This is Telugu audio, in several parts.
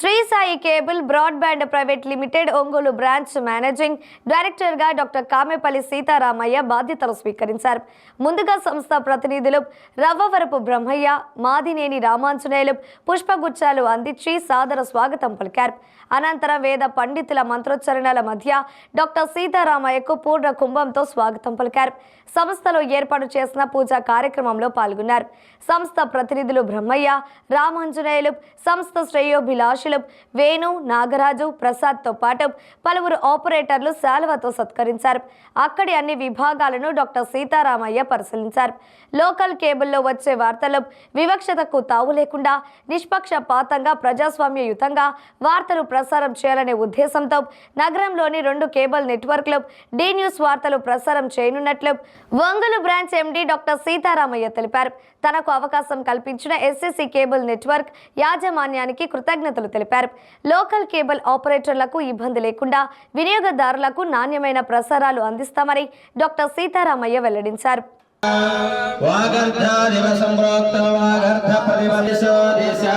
Shri Sai cable broadband private limited Ongole branch managing డైరెక్టర్గా డాక్టర్ కామెపల్లి సీతారామయ్య బాధ్యతలు స్వీకరించారు. ముందుగా సంస్థ ప్రతినిధులు రవ్వవరపు బ్రహ్మయ్య మాదినేని రామాంజనేయులు పుష్పగుచ్చాలు అందించి సాదర స్వాగతం పలికారు. అనంతరం వేద పండితుల మంత్రోచ్చరణల మధ్య డాక్టర్ సీతారామయ్యకు పూర్ణ కుంభంతో స్వాగతం పలికారు. సంస్థలో ఏర్పాటు చేసిన పూజా కార్యక్రమంలో పాల్గొన్నారు. సంస్థ ప్రతినిధులు బ్రహ్మయ్య రామాంజనేయులు సంస్థ శ్రేయోభిలాషులు వేణు నాగరాజు ప్రసాద్తో పాటు పలువురు ఆపరేటర్లు శాలువతో సత్కరించారు. అక్కడి అన్ని విభాగాలను డాక్టర్ సీతారామయ్య పరిశీలించారు. లోకల్ కేబుల్లో వచ్చే వార్తలు వివక్షతకు తావు లేకుండా నిష్పక్షపాతంగా ప్రజాస్వామ్యయుతంగా వార్తలు ప్రసారం చేయాలనే ఉద్దేశంతో నగరంలోని రెండు కేబుల్ నెట్వర్క్లు డీ న్యూస్ వార్తలు ప్రసారం చేయనున్నట్లు Ongole branch MD doctor Sitaramaiah తెలిపారు. తనకు అవకాశం కల్పించిన ఎస్ఎస్సీ కేబుల్ నెట్వర్క్ యాజమాన్యానికి కృతజ్ఞతలు తెలిపారు. లోకల్ కేబుల్ ఆపరేటర్లకు ఇబ్బంది లేకుండా వినియోగదారులకు నాణ్యమైన ప్రసారాలు అందిస్తామని డాక్టర్ సీతారామయ్య వెల్లడించారు. వాగర్ధాదివ సంప్రోక్త వాగర్ధ పరివర్శో దిశా.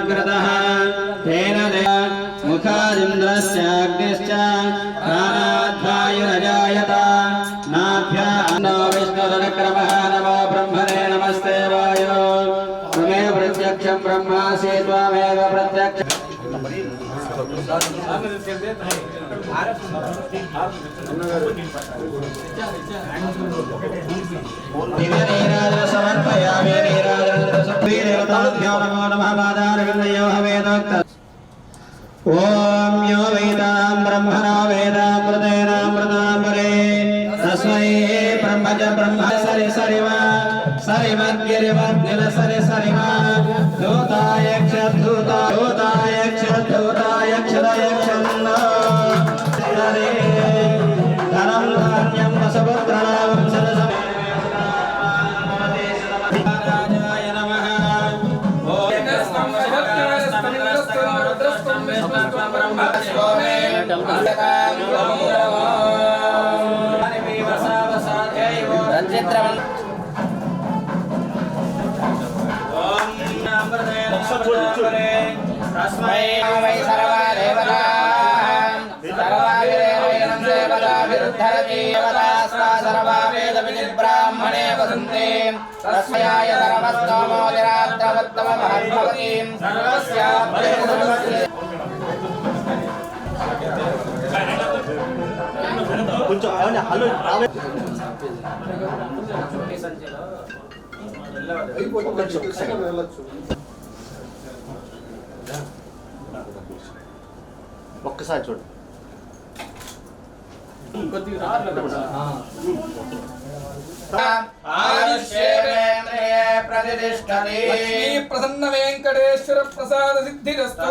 मुखादिन्द्रस्याग्निश्च प्राणाध्वायुरजायत नाभ्या नो विष्णुरक्रमः नमो ब्रह्मणे नमस्ते वायो। त्वमेव प्रत्यक्षं ब्रह्मासि, त्वमेव प्रत्यक्षं समर्पयामि नीराजं नमो नमः, पादारविन्दयो हवेदोक्त ఓం యో వేదాం బ్రహ్మణో వేదామృతేనామృతాంబరే. తస్మై బ్రహ్మజ బ్రహ్మ సరి సరివ సరిమద్గిరిమద్నిల సరి సరివ దూతా తస్మై వై సర్వా దేవతాః సర్వాభిరేవైనం దేవతాభిరుద్ధరతి దేవతాస్తా సర్వా ఒక్కసారి చూడు. ప్రసన్న వెంకటేశ్వర ప్రసాద సిద్ధిరస్తు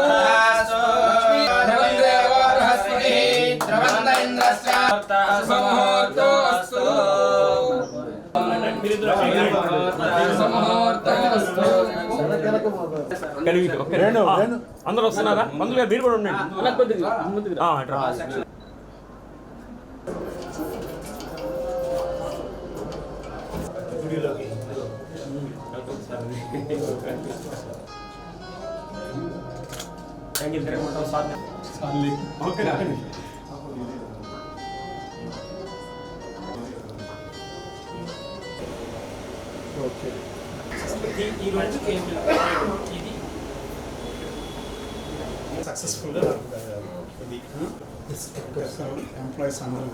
అందరూ వస్తున్నారా? మందులుగా మీరు కూడా ఉండండి. ఆ, అట్రా. సక్సెస్ఫుల్గా ఇది ఎంప్లాయీస్ అందరూ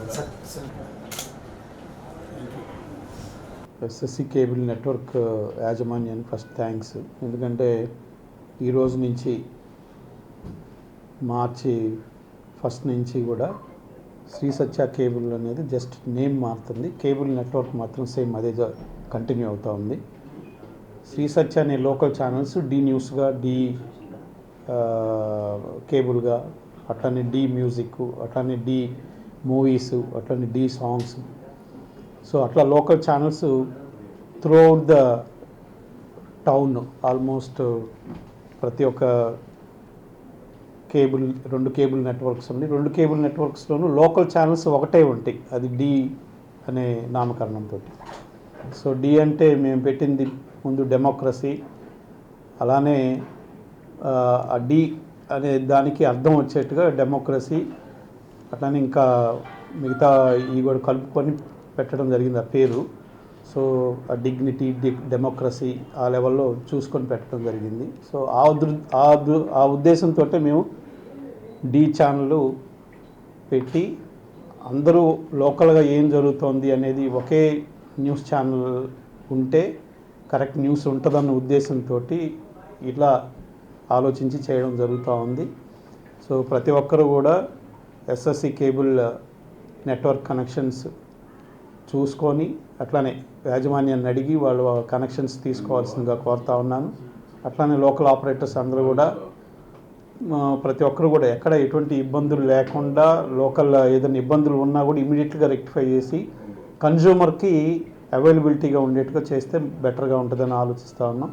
ఎస్ఎస్సి కేబుల్ నెట్వర్క్ uh, యాజమాన్యానికి ఫస్ట్ థ్యాంక్స్ ఎందుకంటే ఈ రోజు నుంచి మార్చి ఫస్ట్ నుంచి కూడా శ్రీ సత్య కేబుల్ అనేది జస్ట్ నేమ్ మారుతుంది కేబుల్ నెట్వర్క్ మాత్రం సేమ్ అదే కంటిన్యూ అవుతూ ఉంది. శ్రీ సత్య అనే లోకల్ ఛానల్స్ డి న్యూస్గా డి కేబుల్గా అట్లానే డి మ్యూజిక్ అట్లానే డి మూవీస్ అట్లానే డి సాంగ్స్ సో అట్లా local channels throughout the town almost ప్రతి ఒక్క కేబుల్ రెండు కేబుల్ నెట్వర్క్స్ ఉన్నాయి. రెండు కేబుల్ నెట్వర్క్స్లోనూ లోకల్ ఛానల్స్ ఒకటే ఉంటాయి. అది డి అనే నామకరణంతో సో డి అంటే మేము పెట్టింది ముందు డెమోక్రసీ అలానే ఆ, డి అనే దానికి అర్థం వచ్చేట్టుగా డెమోక్రసీ అట్లానే ఇంకా మిగతా ఈ కూడా కలుపుకొని పెట్టడం జరిగింది ఆ పేరు. సో ఆ డిగ్నిటీ డి డెమోక్రసీ ఆ లెవెల్లో చూసుకొని పెట్టడం జరిగింది. సో ఆ దృ ఆ దృ ఆ ఉద్దేశంతో మేము డి ఛానల్ పెట్టి అందరూ లోకల్గా ఏం జరుగుతోంది అనేది ఒకే న్యూస్ ఛానల్ ఉంటే కరెక్ట్ న్యూస్ ఉంటుందన్న ఉద్దేశంతో ఇట్లా ఆలోచించి చేయడం జరుగుతూ ఉంది. సో ప్రతి ఒక్కరూ కూడా ఎస్ఎస్సి కేబుల్ నెట్వర్క్ కనెక్షన్స్ చూసుకొని అట్లానే యాజమాన్యాన్ని అడిగి వాళ్ళు కనెక్షన్స్ తీసుకోవాల్సిందిగా కోరుతా ఉన్నాను. అట్లానే లోకల్ ఆపరేటర్స్ అందరూ కూడా ప్రతి ఒక్కరు కూడా ఎక్కడ ఎటువంటి ఇబ్బందులు లేకుండా లోకల్ ఏదైనా ఇబ్బందులు ఉన్నా కూడా ఇమీడియట్గా రెక్టిఫై చేసి కన్జ్యూమర్కి అవైలబిలిటీగా ఉండేట్టుగా చేస్తే బెటర్గా ఉంటుందని ఆలోచిస్తూ ఉన్నాం.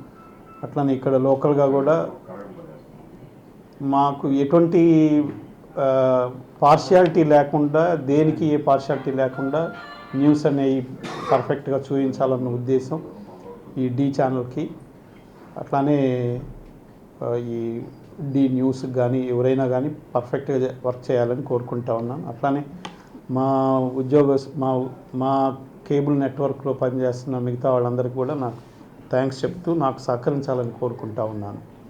అట్లానే ఇక్కడ లోకల్గా కూడా మాకు ఎటువంటి పార్షియాలిటీ లేకుండా దేనికి ఏ పార్షియాలిటీ లేకుండా న్యూస్ అనేవి పర్ఫెక్ట్గా చూపించాలన్న ఉద్దేశం ఈ డి ఛానల్కి అట్లానే ఈ డి న్యూస్ కానీ ఎవరైనా కానీ పర్ఫెక్ట్గా వర్క్ చేయాలని కోరుకుంటా ఉన్నాను అట్లానే మా ఉద్యోగ మా మా కేబుల్ నెట్వర్క్లో పనిచేస్తున్న మిగతా వాళ్ళందరికీ కూడా నాకు థ్యాంక్స్ చెప్తూ నాకు సహకరించాలని కోరుకుంటా ఉన్నాను.